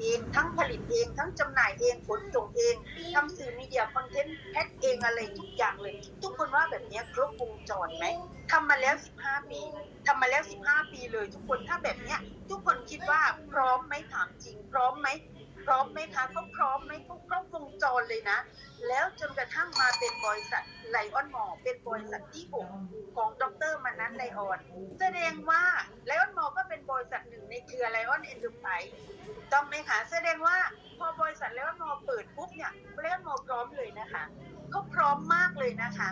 เอง ทั้งผลิตเอง ทั้งจำหน่ายเองขนส่งเองทำสื่อมีเดียคอนเทนต์แพ็คเองอะไรทุกอย่างเลย ทุกคนว่าแบบนี้ครบวงจรไหมทำมาแล้ว 15 ปีทำมาแล้ว 15 ปีเลย ทุกคนถ้าแบบเนี้ย ทุกคนคิดว่าพร้อมไหมถามจริง พร้อมไหมพร้อมไหมคะเขาพร้อมไหมเขาครบวงจรเลยนะ แล้วจนกระทั่งมาเป็นบริษัทไลออนหมอเป็นบริษัทที่หกของดรมานัทไลออน แสดงว่าไลออนหมอก็เป็นบริษัทหนึ่งในเครือไลออนเอ็นดูไพ ต้องไหมคะแสดงว่าพอบริษัทไลออนมอเปิดปุ๊บเนี่ยไลออนมอพร้อมเลยนะคะเขาพร้อมมากเลยนะคะ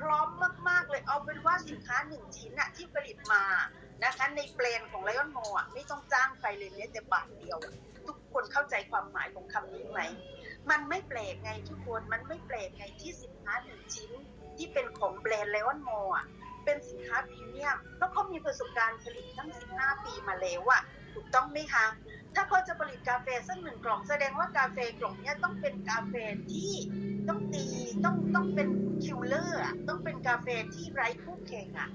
พร้อมมากๆเลยเอาเป็นว่าสินค้าหนึ่งชิ้นอะที่ผลิตมานะคะในแปลนของไลออนมออะไม่ต้องจ้างใครเลยแม้แต่บาทเดียว ทุกคนเข้าใจความหมายของคำนี้ไหมมันไม่แปลกไงทุกคนมันไม่แปลกไงที่สินค้าหนึ่งชิ้นที่เป็นของแบรนด์ไลออนมออะเป็นสินค้าพรีเมียมแล้วเขามีประสบการณ์ผลิตตั้ง 15 ปีมาแล้วอะถูกต้องไหมคะ ถ้าเขาจะผลิตกาแฟสักหนึ่งกล่องแสดงว่ากาแฟกล่องนี้ต้องเป็นกาแฟที่ต้องตีต้องต้องเป็นคิวเลอร์ต้องเป็นกาแฟที่ไร้คู่แข่งอะ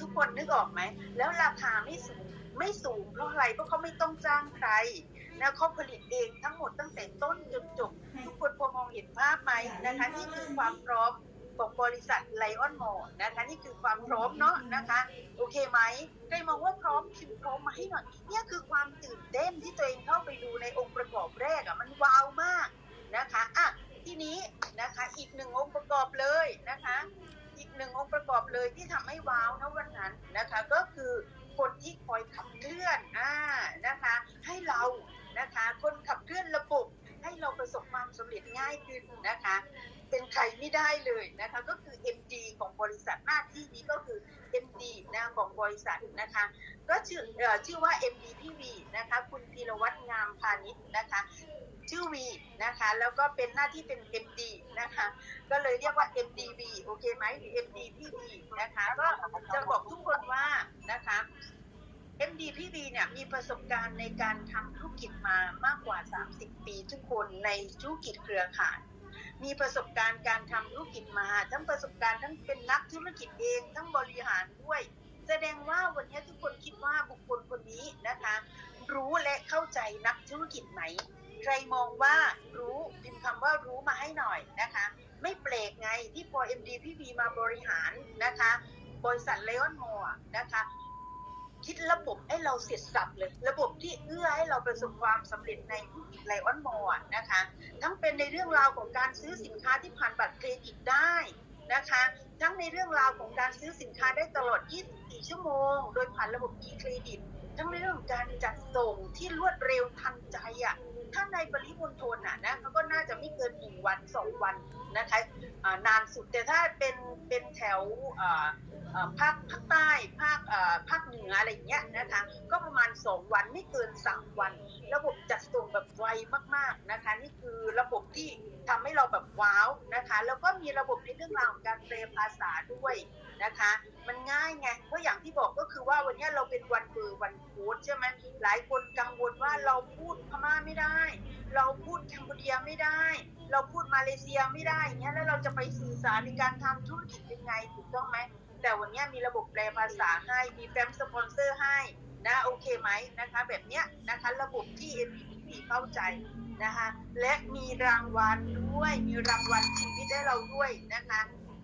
ทุกคนนึกออกไหม แล้วราคาไม่สูงไม่สูงเพราะอะไรเพราะเขาไม่ต้องจ้างใครนะเขาผลิตเองทั้งหมดตั้งแต่ต้นจนจบทุกคนพอมองเห็นภาพไหมนะคะนี่คือความพร้อม ของบริษัทไลออนมอนะคะนี่คือความพร้อมเนาะนะคะ โอเคไหมใครมองว่าพร้อมคิวพร้อมมาให้หน่อยเนี่ยคือความตื่นเต้นที่ตัวเองเข้าไปดูในองค์ประกอบแรกอะมันว้าวมากนะคะอะทีนี้นะคะอีกหนึ่งองค์ประกอบเลยนะคะ อีกหนึ่งองค์ประกอบเลยที่ทำให้ว้าวนะวันนั้นนะคะ ก็คือคนที่คอยขับเคลื่อนอ่านะคะ ให้เรานะคะ คนขับเคลื่อนระบบให้เราประสบความสำเร็จง่ายขึ้นนะคะ ใครไม่ได้เลยนะคะก็คือ MD ของบริษัทหน้าที่นี้ก็คือ MD นะของบริษัทนะคะ ก็ชื่อเอ่อชื่อว่า MD พี่วีนะคะ คุณพีรวัตรงามพาณิชย์นะคะชื่อวีนะคะ แล้วก็เป็นหน้าที่เป็น MD นะคะ ก็เลยเรียกว่า MDV โอเคไหมหรือ MD พี่วีนะคะ ก็จะบอกทุกคนว่านะคะ MD พี่วีเนี่ยมีประสบการณ์ในการทำธุรกิจมามากกว่า 30 ปีทุกคนในธุรกิจเครือข่าย มีประสบการณ์การทำธุรกิจมา ทั้งประสบการณ์ทั้งเป็นนักธุรกิจเองทั้งบริหารด้วย แสดงว่าวันนี้ทุกคนคิดว่าบุคคลคนนี้นะคะ รู้และเข้าใจนักธุรกิจไหม ใครมองว่ารู้พิมพ์คำว่ารู้มาให้หน่อยนะคะ ไม่แปลกไงที่พอ MD พี่วีมาบริหารนะคะ บริษัทเลออนมอร์นะคะ คิดระบบให้เราเสร็จสับเลย ระบบที่เอื้อให้เราประสบความสำเร็จในธุรกิจไลออนมอร์นะคะ ทั้งเป็นในเรื่องราวของการซื้อสินค้าที่ผ่านบัตรเครดิตได้นะคะ ทั้งในเรื่องราวของการซื้อสินค้าได้ตลอด 24 ชั่วโมง โดยผ่านระบบ e เครดิต ทั้งในเรื่องของการจัดส่งที่รวดเร็วทันใจอะ ถ้าในปริมณฑลน่ะนะเขาก็น่าจะไม่เกินหนึ่งวันสองวันนะคะนานสุดแต่ถ้าเป็นเป็นแถวภาคภาคใต้ภาคภาคเหนืออะไรอย่างเงี้ยนะคะก็ประมาณสองวันไม่เกินสามวัน ระบบจัดส่งแบบไวมากๆนะคะนี่คือระบบที่ทำให้เราแบบว้าวนะคะแล้วก็มีระบบในเรื่องราวของการแปลภาษาด้วย นะคะ มันง่ายไงเพราะอย่างที่บอกก็คือว่าวันนี้เราเป็นวันเบอร์วันโค้ดใช่ไหมหลายคนกังวลว่าเราพูดพม่าไม่ได้ เราพูดแคนเบเดียไม่ได้ เราพูดมาเลเซียไม่ได้อย่างเงี้ยแล้วเราจะไปสื่อสารในการทำธุรกิจยังไงถูกต้องไหมแต่วันนี้มีระบบแปลภาษาให้มีแฟ้มสปอนเซอร์ให้นะโอเคไหมนะคะ แบบเนี้ยนะคะระบบที่ MVP เข้าใจนะคะและมีรางวัลด้วยมีรางวัลชีวิตให้เราด้วยนะคะ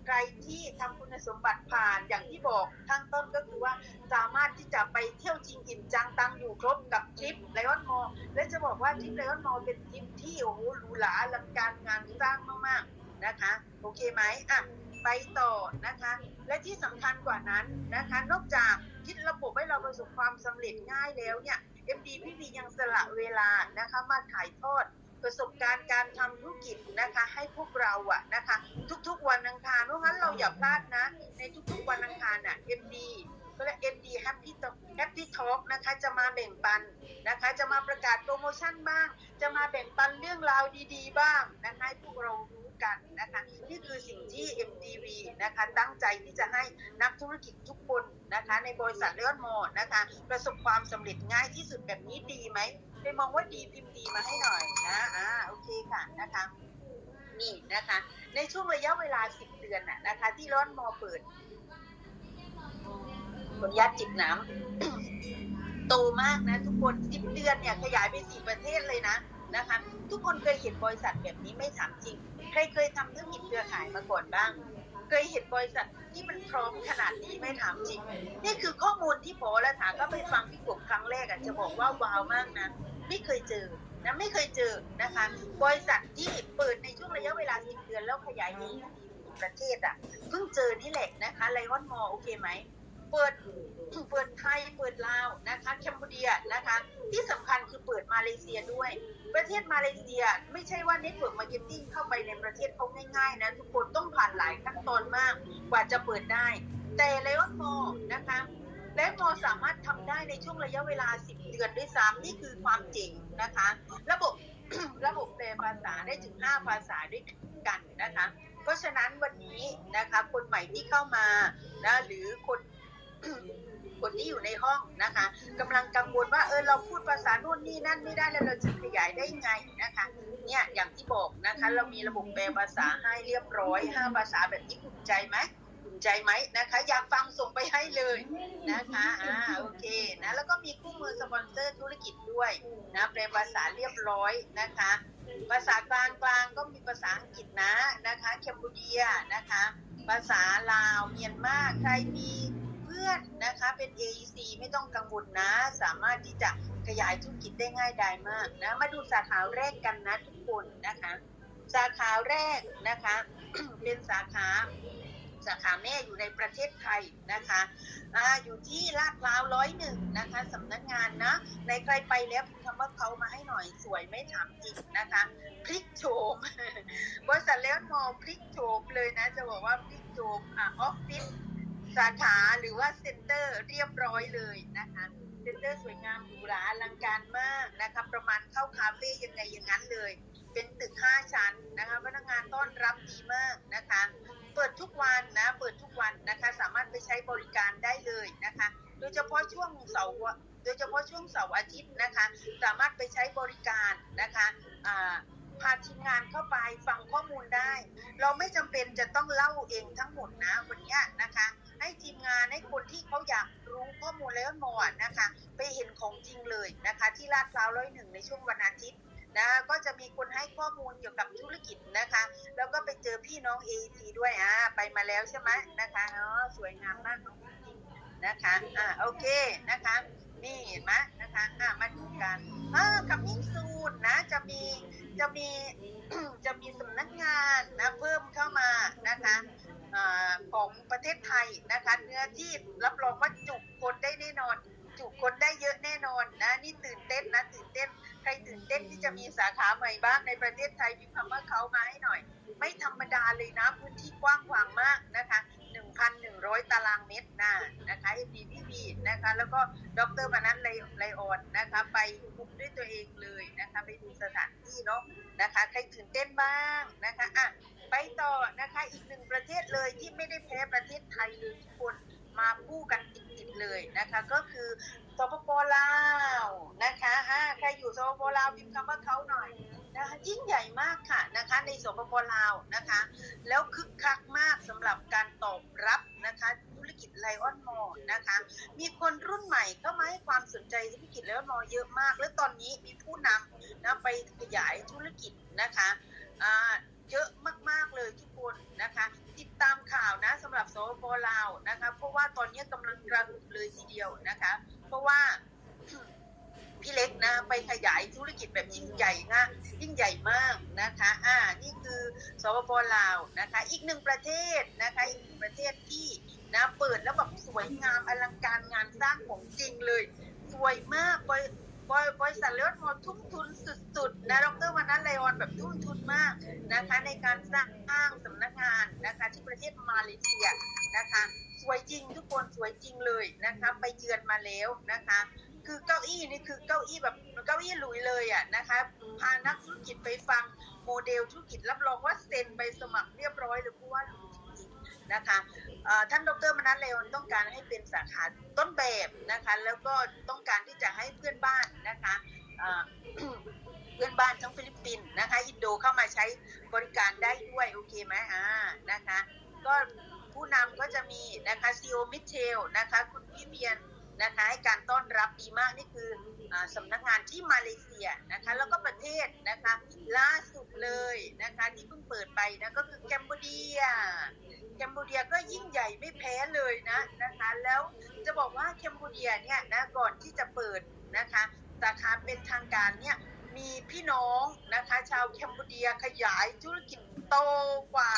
ใครที่ทำคุณสมบัติผ่านอย่างที่บอกข้างต้นก็คือว่าสามารถที่จะไปเที่ยวจริงอิ่มจังตังอยู่ครบกับทริปไลออนมอลและจะบอกว่าทริปไลออนมอลเป็นทริปที่โอ้โหหรูหราอลังการงานสร้างมากๆนะคะ โอเคไหมอะไปต่อนะคะ และที่สำคัญกว่านั้นนะคะ นอกจากคิดระบบให้เราประสบความสำเร็จง่ายแล้วเนี่ย MD พี่วียังสละเวลานะคะมาถ่ายทอด ประสบการณ์การทำธุรกิจนะคะ ให้พวกเราอะนะคะ ทุกๆวันอังคารเพราะงั้นเราอย่าพลาดนะ ในทุกๆวันอังคารอะ MD ก็เรียก MD Happy Talk Happy Talk นะคะจะมาแบ่งปันนะคะ จะมาประกาศโปรโมชั่นบ้าง จะมาแบ่งปันเรื่องราวดี ๆ บ้างนะคะให้พวกเรารู้ กันนะคะนี่คือสิ่งที่ MTV นะคะตั้งใจที่จะให้นักธุรกิจทุกคนนะคะ ในบริษัทเลออนมอนะคะประสบความสำเร็จง่ายที่สุดแบบนี้ดีไหมไปมองว่าดีพิมพ์ดีมาให้หน่อยนะอ่าโอเคค่ะนะคะนี่นะคะ ในช่วงระยะเวลา 10 เดือนน่ะนะคะ ที่ร้อนมอเปิดขออนุญาตจิบน้ำโตมากนะทุกคนสิบเดือนเนี่ยขยายไปสี่ประเทศเลยนะ นะคะ ทุกคนเคยเห็นบริษัทแบบนี้ไม่ถามจริง ใครเคยทำธุรกิจเครือข่ายมาก่อนบ้าง เคยเห็นบริษัทที่มันพร้อมขนาดนี้ไม่ถามจริง นี่คือข้อมูลที่พอและถาก็ไปฟังพี่กบครั้งแรกอะจะบอกว่าว้าวมากนะไม่เคยเจอนะไม่เคยเจอนะคะ บริษัทที่เปิดในช่วงระยะเวลาสิบเดือนแล้วขยายดีประเทศอะเพิ่งเจอนี่แหละนะคะไลออนมอโอเคไหมเปิด เปิดไทยเปิดลาวนะคะแคนเบเดียนะคะ ที่สำคัญคือเปิดมาเลเซียด้วย ประเทศมาเลเซียไม่ใช่ว่าเน็ตเวิร์กมาร์เก็ตติ้งเข้าไปในประเทศเขาง่ายๆนะทุกคนต้องผ่านหลายขั้นตอนมากกว่าจะเปิดได้ แต่เลออนมอนะคะเลออนมอสามารถทำได้ในช่วงระยะเวลา 10 เดือนด้วยซ้ำนี่คือความเจ๋งนะคะ ระบบระบบแปลภาษาได้ถึง 5 ภาษาด้วยกันนะคะ เพราะฉะนั้นวันนี้นะคะคนใหม่ที่เข้ามานะหรือคน คนที่อยู่ในห้องนะคะกำลังกังวลว่าเออเราพูดภาษาโน่นนี่นั่นไม่ได้แล้วเราจะขยายได้ไงนะคะเนี่ยอย่างที่บอกนะคะ เรามีระบบแปลภาษาให้เรียบร้อยห้าภาษาแบบนี้ภูมิใจไหมภูมิใจไหมนะคะ อยากฟังส่งไปให้เลยนะคะอ่าโอเคนะแล้วก็มีคู่มือสปอนเซอร์ธุรกิจด้วยนะแปลภาษาเรียบร้อยนะคะภาษากลางกลางก็มีภาษาอังกฤษนะนะคะแคนเบเดียนะคะ ภาษาลาวเมียนมาใครมี พื่อนนะคะเป็น AEC ไม่ต้องกังวลนะ สามารถที่จะขยายธุรกิจได้ง่ายดายมากนะมาดูสาขาแรกกันนะทุกคนนะคะ สาขาแรกนะคะเป็นสาขาสาขาแม่อยู่ในประเทศไทยนะคะอ่าอยู่ที่ลาดพร้าวร้อยหนึ่งนะคะสำนักงานนะ ในใครไปแล้วพิมพ์คำว่าเขามาให้หน่อยสวยไม่ถามจริงนะคะพลิกโฉมบริษัทแล้วมองพลิกโฉมเลยนะ จะบอกว่าพลิกโฉมอะออฟฟิศ สาขาหรือว่าเซ็นเตอร์เรียบร้อยเลยนะคะเซ็นเตอร์สวยงามหรูหราอลังการมากนะคะประมาณเข้าคาเฟ่ยังไงอย่างนั้นเลย เป็นตึก5ชั้นนะคะพนักงานต้อนรับดีมากนะคะ เปิดทุกวันนะเปิดทุกวันนะคะสามารถไปใช้บริการได้เลยนะคะ โดยเฉพาะช่วงเสาร์โดยเฉพาะช่วงเสาร์อาทิตย์นะคะ สามารถไปใช้บริการนะคะพาทีมงานเข้าไปฟังข้อมูลได้ เราไม่จำเป็นจะต้องเล่าเองทั้งหมดนะวันนี้นะคะ ให้ทีมงานให้คนที่เขาอยากรู้ข้อมูลแล้วมอนะคะ ไปเห็นของจริงเลยนะคะ ที่ลาดพร้าวร้อยหนึ่งในช่วงวันอาทิตย์นะก็จะมีคนให้ข้อมูลเกี่ยวกับธุรกิจนะคะ แล้วก็ไปเจอพี่น้อง AT ด้วยอ่าไปมาแล้วใช่ไหมนะคะอ๋อสวยงามมากน้องจริงนะคะอ่าโอเคนะคะ นี่เห็นไหมนะคะอ่ามาดูกันอ่าคัมมิ่งซูนนะจะมีจะมีจะมีสำนักงานนะเพิ่มเข้ามานะคะ ของประเทศไทยนะคะ เนื้อที่รับรองว่าจุคนได้แน่นอน จุคนได้เยอะแน่นอนนะนี่ตื่นเต้นนะตื่นเต้นใครตื่นเต้นที่จะมีสาขาใหม่บ้างในประเทศไทยพิมพ์คำว่าเขามาให้หน่อย ไม่ธรรมดาเลยนะพื้นที่กว้างขวางมากนะคะ1,100 ตารางเมตรนะนะคะ MDPP นะคะ แล้วก็ดรมนัสไลไลออนนะคะ ไปคุมด้วยตัวเองเลยนะคะ ไปดูสถานที่เนาะนะคะ ใครตื่นเต้นบ้างนะคะอะไปต่อนะคะอีก ที่ไม่ได้แพ้ประเทศไทยเลยทุกคนมาคู่กันติดๆเลยนะคะ ก็คือสปปลาวนะคะอ่าใครอยู่สปปลาวพิมพ์คำว่าเขาหน่อยนะคะยิ่งใหญ่มากค่ะนะคะในสปปลาวนะคะ แล้วคึกคักมากสำหรับการตอบรับนะคะธุรกิจไลออนมอลนะคะ มีคนรุ่นใหม่เข้ามาให้ความสนใจธุรกิจไลออนมอลเยอะมาก และตอนนี้มีผู้นำนะไปขยายธุรกิจนะคะอ่าเยอะม เลยทุกคนนะคะ ติดตามข่าวนะสำหรับสปปลาวนะคะ เพราะว่าตอนนี้กำลังกระหึ่มเลยทีเดียวนะคะ เพราะว่าพี่เล็กนะไปขยายธุรกิจแบบยิ่งใหญ่นะยิ่งใหญ่มากนะคะ อ่า นี่คือสปปลาวนะคะ อีกหนึ่งประเทศนะคะ อีกหนึ่งประเทศที่นะเปิดแล้วแบบสวยงามอลังการงานสร้างของจริงเลย สวยมากบริษัทเลออนมอทุ่มทุนสุดๆนะดรว ไลออนแบบทุ่มทุนมากนะคะในการสร้างห้างสำนักงานนะคะที่ประเทศมาเลเซียนะคะ สวยจริงทุกคนสวยจริงเลยนะคะไปเยือนมาแล้วนะคะ คือเก้าอี้นี่คือเก้าอี้แบบเก้าอี้หลุยเลยอะนะคะพานักธุรกิจไปฟังโมเดลธุรกิจรับรองว่าเซ็นไปสมัครเรียบร้อยเลยเพราะว่าหลุยจริงนะคะท่านดรมนัสเลออนต้องการให้เป็นสาขาต้นแบบนะคะ แล้วก็ต้องการที่จะให้เพื่อนบ้านนะคะ เพื่อนบ้านทั้งฟิลิปปินส์นะคะ อินโดเข้ามาใช้บริการได้ด้วย โอเคไหมอ่านะคะ ก็ผู้นำก็จะมีนะคะซีโอมิเชลนะคะ คุณวิเวียนนะคะให้การต้อนรับดีมากนี่คืออสำนักงานที่มาเลเซียนะคะแล้วก็ประเทศนะคะล่าสุดเลยนะคะที่เพิ่งเปิดไปนะก็คือแคนเบเดียแคนเบเดียก็ยิ่งใหญ่ไม่แพ้เลยนะนะคะแล้วจะบอกว่าแคนเบเดียเนี่ยนะก่อนที่จะเปิดนะคะสาขาเป็นทางการเนี่ย มีพี่น้องนะคะ ชาวแคนเบเดียขยายธุรกิจโตกว่า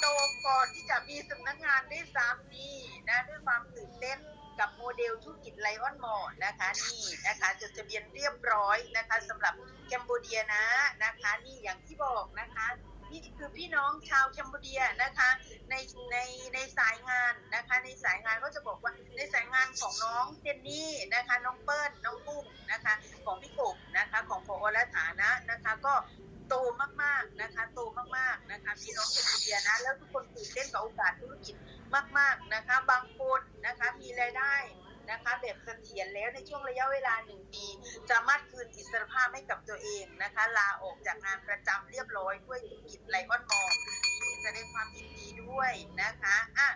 โตก่อนที่จะมีสำนักงานได้ซ้ำนี้นะด้วยความตื่นเต้นกับโมเดลธุรกิจไลออนมอนะคะนี่นะคะจดทะเบียนเรียบร้อยนะคะสำหรับแคนเบเดียนะนะคะ นี่อย่างที่บอกนะคะี่คือพี่น้องชาวแคนเบเดียนะคะ ในในในสายงานนะคะ ในสายงานก็จะบอกว่าในสายงานของน้องเจนนี่นะคะ น้องเปิ้ลน้องปุ้มนะคะ ของพี่กบนะคะของพอและฐานะนะคะ ก็โตมากๆนะคะ โตมากๆนะคะพี่น้องแคนเบเดียนะแล้วทุกคนตื่นเต้นกับโอกาสธุรกิจมาก ๆนะคะ บางคนนะคะมีรายได้นะคะแบบเสถียรแล้วในช่วงระยะเวลาหนึ่งปี สามารถ สรภาพให้กับตัวเองนะคะ ลาออกจากงานประจำเรียบร้อยด้วยธุรกิจไลออนมอลแสดงความยินดีด้วยนะคะอะ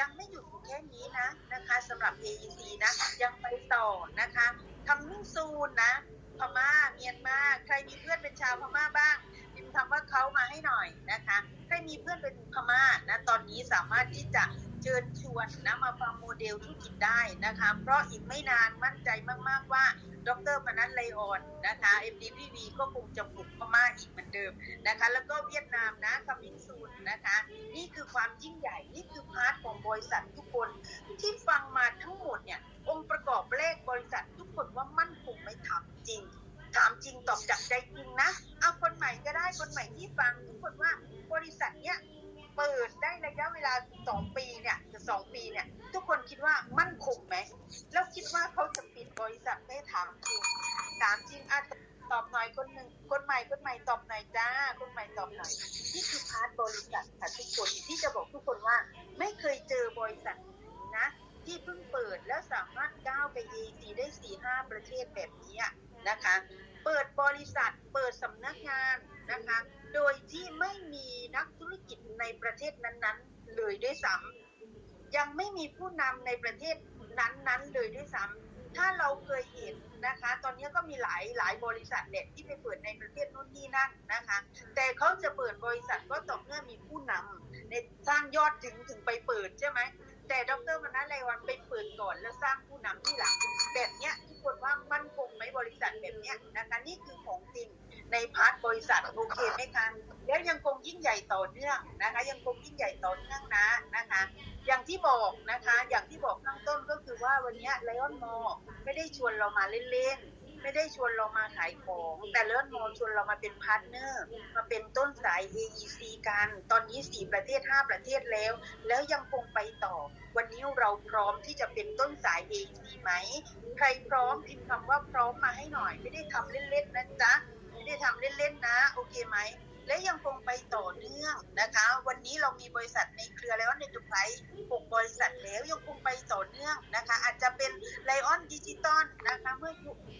ยังไม่หยุดอยู่แค่นี้นะนะคะสำหรับ AEC นะ ยังไปต่อนะคะทำมิ่งซูนนะพม่าเมียนมาใครมีเพื่อนเป็นชาวพม่าบ้างพิมพ์คำว่าเขามาให้หน่อยนะคะ ใครมีเพื่อนเป็นพม่านะตอนนี้สามารถที่จะ เชิญชวนนะมาฟังโมเดลธุรกิจได้นะคะ เพราะอีกไม่นานมั่นใจมาก ๆ ว่า ดรมนัทไลออนนะคะ MDPV ก็คงจะบุกพม่าอีกเหมือนเดิมนะคะ แล้วก็เวียดนามนะคัมมิงซูนนะคะ นี่คือความยิ่งใหญ่ นี่คือพาร์ทของบริษัททุกคน ที่ฟังมาทั้งหมดเนี่ย องค์ประกอบเลขบริษัททุกคนว่ามั่นคงไม่ถามจริงถามจริงตอบจากใจจริงนะ เอาคนใหม่ก็ได้คนใหม่ที่ฟังทุกคนว่าบริษัทเนี้ย เปิดได้ระยะเวลาสองปีเนี่ยสองปีเนี่ย ทุกคนคิดว่ามั่นคงไหมแล้วคิดว่าเขาจะปิดบริษัทได้ถามจริงถามจริงอะตอบหน่อยคนหนึ่งคนใหม่คนใหม่ตอบหน่อยจ้า คนใหม่ตอบหน่อยนี่คือพาร์ทบริษัทค่ะทุกคนที่จะบอกทุกคนว่า ไม่เคยเจอบริษัทนะ ที่เพิ่งเปิดแล้วสามารถก้าวไป AEC ได้สี่ห้าประเทศแบบนี้นะคะ เปิดบริษัทเปิดสำนักงานนะคะ ในประเทศนั้นๆ เลยด้วยซ้ำยังไม่มีผู้นำในประเทศนั้นๆ เลยด้วยซ้ำถ้าเราเคยเห็นนะคะ ตอนนี้ก็มีหลายหลายบริษัทแหละที่ไปเปิดในประเทศนู่นนี่นั่นนะคะ แต่เขาจะเปิดบริษัทก็ต่อเมื่อมีผู้นำในสร้างยอดถึงถึงไปเปิดใช่ไหมแต่ดรมนัสไรวันไปเปิดก่อนแล้วสร้างผู้นำที่หลังแบบเนี้ยทุกคนว่ามั่นคงไหมบริษัทแบบเนี้ยนะคะนี่คือของจริงในพาร์ทบริษัทโอเคไหมคะ แล้วยังคงยิ่งใหญ่ต่อเนื่องนะคะ ยังคงยิ่งใหญ่ต่อเนื่องนะนะคะ อย่างที่บอกนะคะ อย่างที่บอกข้างต้นก็คือว่าวันนี้ไลออนมอไม่ได้ชวนเรามาเล่นๆ ไม่ได้ชวนเรามาขายของ แต่ไลออนมอชวนเรามาเป็นพาร์ทเนอร์ มาเป็นต้นสาย AEC กัน ตอนนี้4ประเทศ5ประเทศแล้ว แล้วยังคงไปต่อ วันนี้เราพร้อมที่จะเป็นต้นสาย AEC ไหม ใครพร้อมพิมพ์คำว่าพร้อมมาให้หน่อย ไม่ได้ทำเล่นๆนะจ๊ะ ไม่ได้ทำเล่นๆนะ โอเคไหม และยังคงไปต่อเนื่องนะคะ วันนี้เรามีบริษัทในเครือไลออนเนตไพรส์6บริษัทแล้วยังคงไปต่อเนื่องนะคะ อาจจะเป็นไลออนดิจิตอลนะคะเมื่อ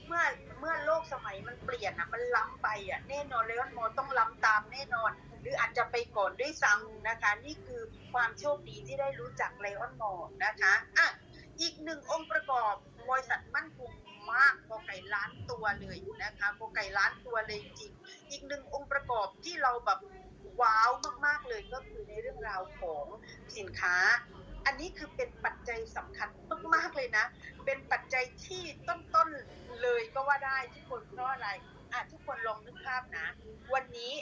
เมื่อเมื่อโลกสมัยมันเปลี่ยนอะมันล้ำไปอะแน่นอนไลออนมอต้องล้ำตามแน่นอน หรืออาจจะไปก่อนด้วยซ้ำนะคะ นี่คือความโชคดีที่ได้รู้จักไลออนมอนะคะอะอีกหนึ่งองค์ประกอบบริษัทมั่นคง มากโกไก่ล้านตัวเลยนะคะโกไก่ล้านตัวเลยจริง อีกหนึ่งองค์ประกอบที่เราแบบว้าวมากๆเลยก็คือในเรื่องราวของสินค้า อันนี้คือเป็นปัจจัยสำคัญมากๆเลยนะ เป็นปัจจัยที่ต้นๆเลยก็ว่าได้ทุกคนเพราะอะไรอะทุกคนลองนึกภาพนะ วันนี้